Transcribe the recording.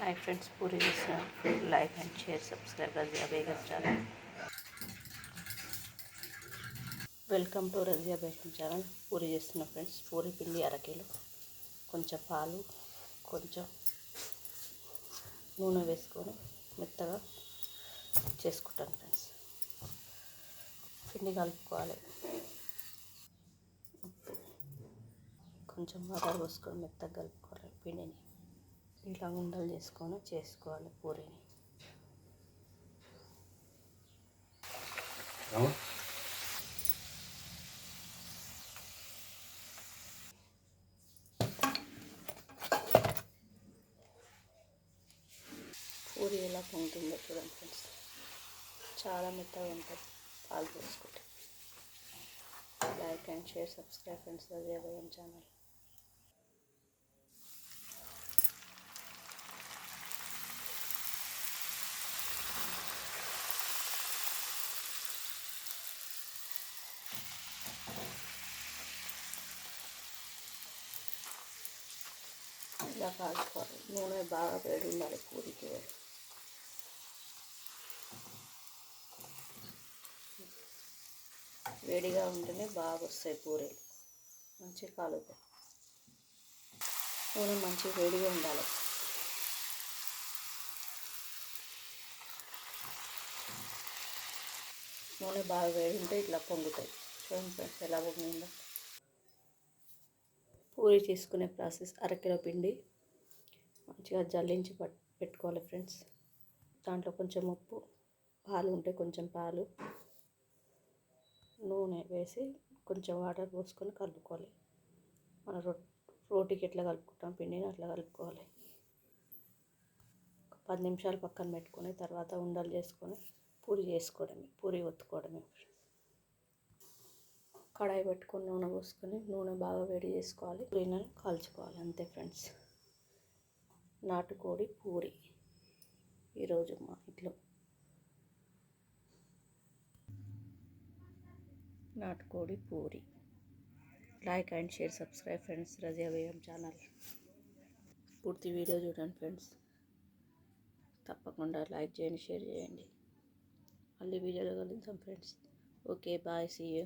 Hi friends puri చేసిన like and share subscribe Razia Begum channel welcome to Razia Begum channel puri చేస్తున్న friends puri పిండి అరకిలో కొంచెం పాలు కొంచెం నూనె వేసుకొని మెత్తగా చేసుకుంటాను ఫ్రెండ్స్. పిండి కలుపుకోవాలి. ఉప్పు కొంచెం వాటర్ పోసుకొని మెత్తగా కలుపుకోవాలి పిండిని. ఇలా ఉండలు చేసుకొని చేసుకోవాలి పూరిని. పూరి ఎలా పొంగుతుందో చూడండి ఫ్రెండ్స్. చాలా మెత్తగా ఉంటుంది పాలు పోసుకుంటే. Like and share subscribe friends భయం ఛానల్. ఇలా కాల్చుకోవాలి నూనె బాగా వేడి ఉండాలి పూరికి వేడిగా ఉంటేనే బాగా వస్తాయి పూరీలు మంచిగా కాలుతాయి నూనె మంచిగా వేడిగా ఉండాలి నూనె బాగా వేడి ఉంటే ఇట్లా పొంగుతాయి చూడండి ఫ్రెండ్స్ ఎలా పొంగిందో పూరి చేసుకునే ప్రాసెస్ అరకిలో పిండి మంచిగా జల్లించి పట్ పెట్టుకోవాలి ఫ్రెండ్స్. దాంట్లో కొంచెం ఉప్పు పాలు ఉంటే కొంచెం పాలు నూనె వేసి కొంచెం వాటర్ పోసుకొని కలుపుకోవాలి. మన రొ రోటీకి ఎట్లా కలుపుకుంటాం పిండిని అట్లా కలుపుకోవాలి. ఒక పది నిమిషాలు పక్కన పెట్టుకొని తర్వాత ఉండలు చేసుకొని పూరి చేసుకోవడమే పూరి ఒత్తుకోవడమే కడాయి పెట్టుకొని నూనె పోసుకొని నూనె బాగా వేడి చేసుకోవాలి. పూరిని కాల్చుకోవాలి అంతే ఫ్రెండ్స్. నాటుకోడి పూరి. ఈరోజు మా ఇంట్లో. నాటుకోడి puri. Like and share subscribe friends రజావేయం channel పూర్తి వీడియో చూడండి ఫ్రెండ్స్ తప్పకుండా లైక్ చేయండి షేర్ చేయండి. మళ్ళీ వీడియోలో కలుద్దాం friends okay bye see you